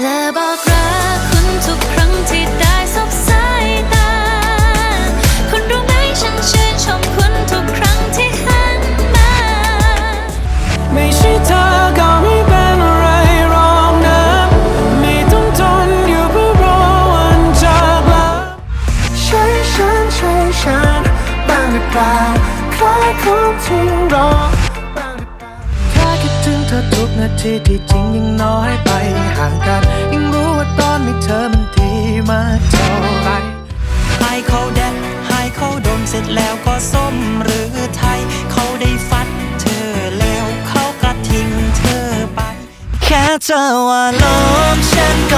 ธอบอกรักคุณทุกครั้งที่ได้สบสายตา คุณรู้ไหมฉันชื่ชมคุณทุกครั้งที่หันมา ไม่ใช่เธอก็ไม่เป็นไรรองนะไม่ต้องทนอยู่เพื่อรอวันจากลาใช่ฉันใช่ฉันบางหรือเปล่าคล้ายคนที่รอ เธอทุกนาทีที่จริงยังน้อยไปห่างกัน ยังรู้ว่าตอนมีเธอมันดีมากเท่าไหรให้เขาแดดให้เขาดมเสร็จแล้วก็ส้มหรือไทย เขาได้ฟัดเธอแล้วเขาก็ทิ้งเธอไป แค่เธอว่าลมฉันก็พร้อมฉันก็